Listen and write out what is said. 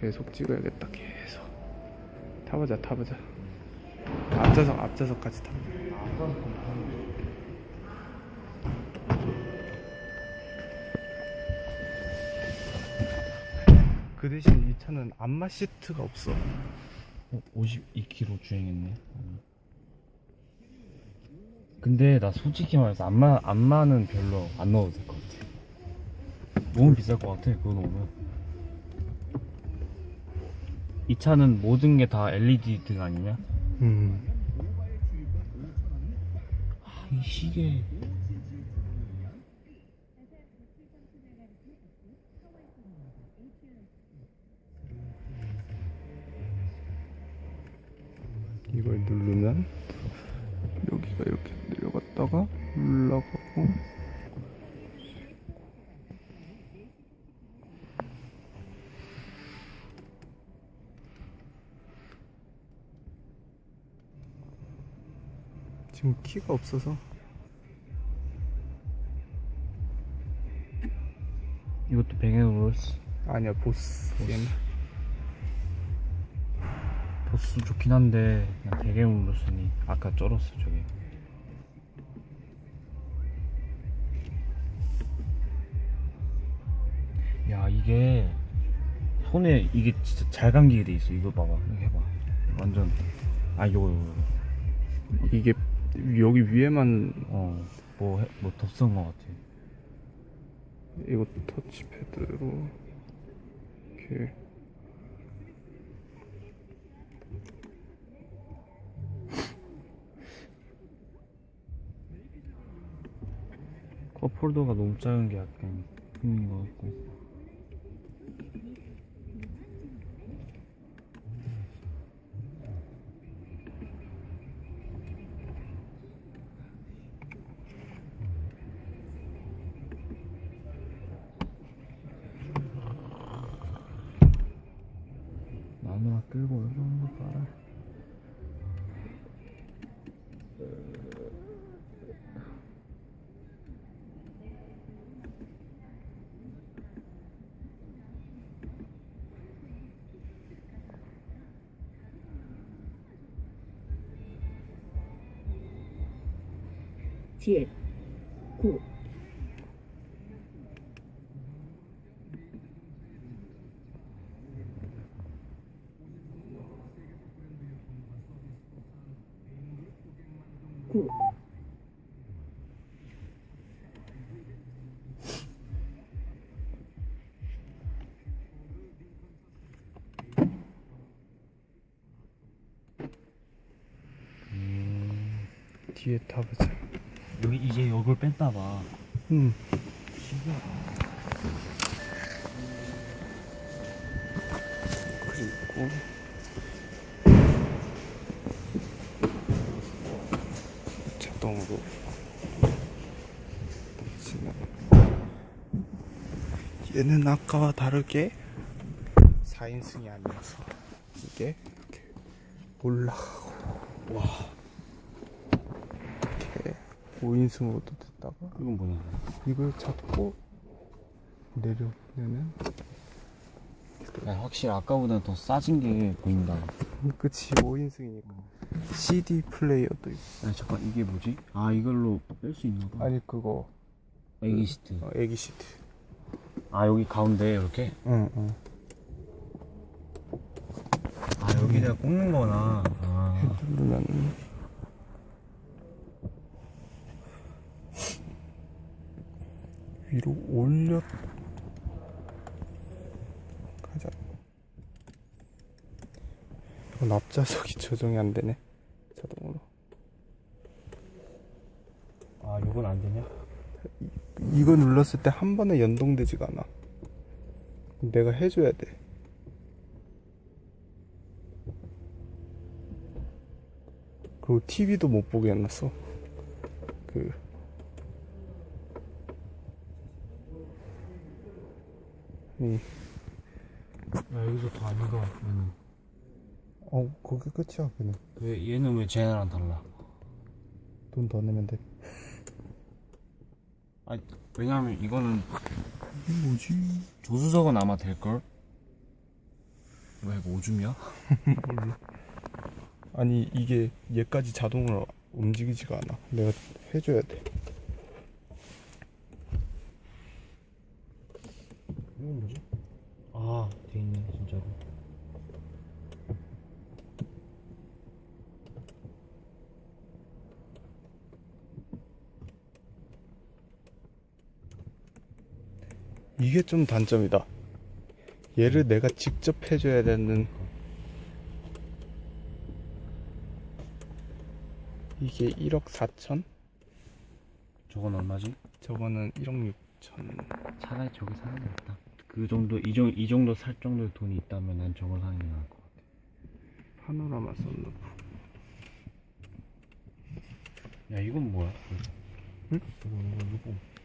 계속 찍어야겠다 계속 타보자 타보자 앞좌석 앞좌석까지 타보자 그 대신 이 차는 안마 시트가 없어 어, 52km 주행했네. 근데 나 솔직히 말해서 안마 안마는 별로 안 넣어도 될 것 같아. 너무 비쌀 것 같아. 그거 넣으면. 이 차는 모든 게 다 LED 등 아니냐? 음 아, 이 시계. 이걸 누르면 여기가 이렇게 내려갔다가 올라가고 지금 키가 없어서 이것도 뱅앤올스. 아니야 보스 얘는 보스 좋긴 한데 그냥 뱅앤올스니 아까 쩔었어 저게. 야 이게 손에 이게 진짜 잘 감기게 돼 있어. 이거 봐봐. 이거 해봐. 완전 아 이거 이거. 이거. 이게 여기 위에만 어, 뭐, 해- 뭐 덥선 것 같아. 이거 터치패드로 이렇게 컵홀더가 너무 작은 게 약간 힘인 것 같고. 끌고 여기 오는 거 봐라. 칠, 구, 구, 뒤에 타보자 여기 이제 여걸 뺐나 봐. 음. 그리고 자동으로. 닫히는 얘는 아까와 다르게 4인승이 아니어서. 이게 이렇게 올라가고. 와. 이렇게 5인승으로도 됐다가 이건 뭐냐? 이걸 잡고 내려보면은 야, 확실히 아까보다 더 싸진 게 보인다. 그치 5인승이니까 CD 플레이어도 있고 야, 잠깐 이게 뭐지? 아 이걸로 뺄 수 있나 봐. 아니 그거 애기 시트. 어, 애기 시트 아 여기 가운데 이렇게. 응응 아 여기다 꽂는 거나. 아. 누르면 위로 올려 가자 이건 앞좌석이 조정이 안 되네 자동으로 아 이건 안 되냐? 이거 눌렀을 때 한 번에 연동되지가 않아. 내가 해줘야 돼. 그리고 TV도 못 보게 해놨어. 그, 이, 야 여기서 더 아닌가? 얘는. 어, 그게 끝이야, 그는. 왜 얘는 왜 쟤네랑 달라? 돈 더 내면 돼. 아 왜냐면 이거는 이게 뭐지? 조수석은 아마 될 걸. 왜 이거 오줌이야? 아니 이게 얘까지 자동으로 움직이지가 않아 내가 해줘야 돼 이건 뭐지? 아, 돼 있네, 진짜로. 이게 좀 단점이다 얘를 내가 직접 해줘야 되는 이게 1억 4천? 저건 얼마지? 저거는 1억 6천 차라리 저거 사는 게 낫다. 그 정도, 이, 정, 이 정도 살 정도의 돈이 있다면 난 저걸 사는 게 나을 것 같아. 파노라마 썬루프 야, 이건 뭐야? 응? 이거, 이거, 이거.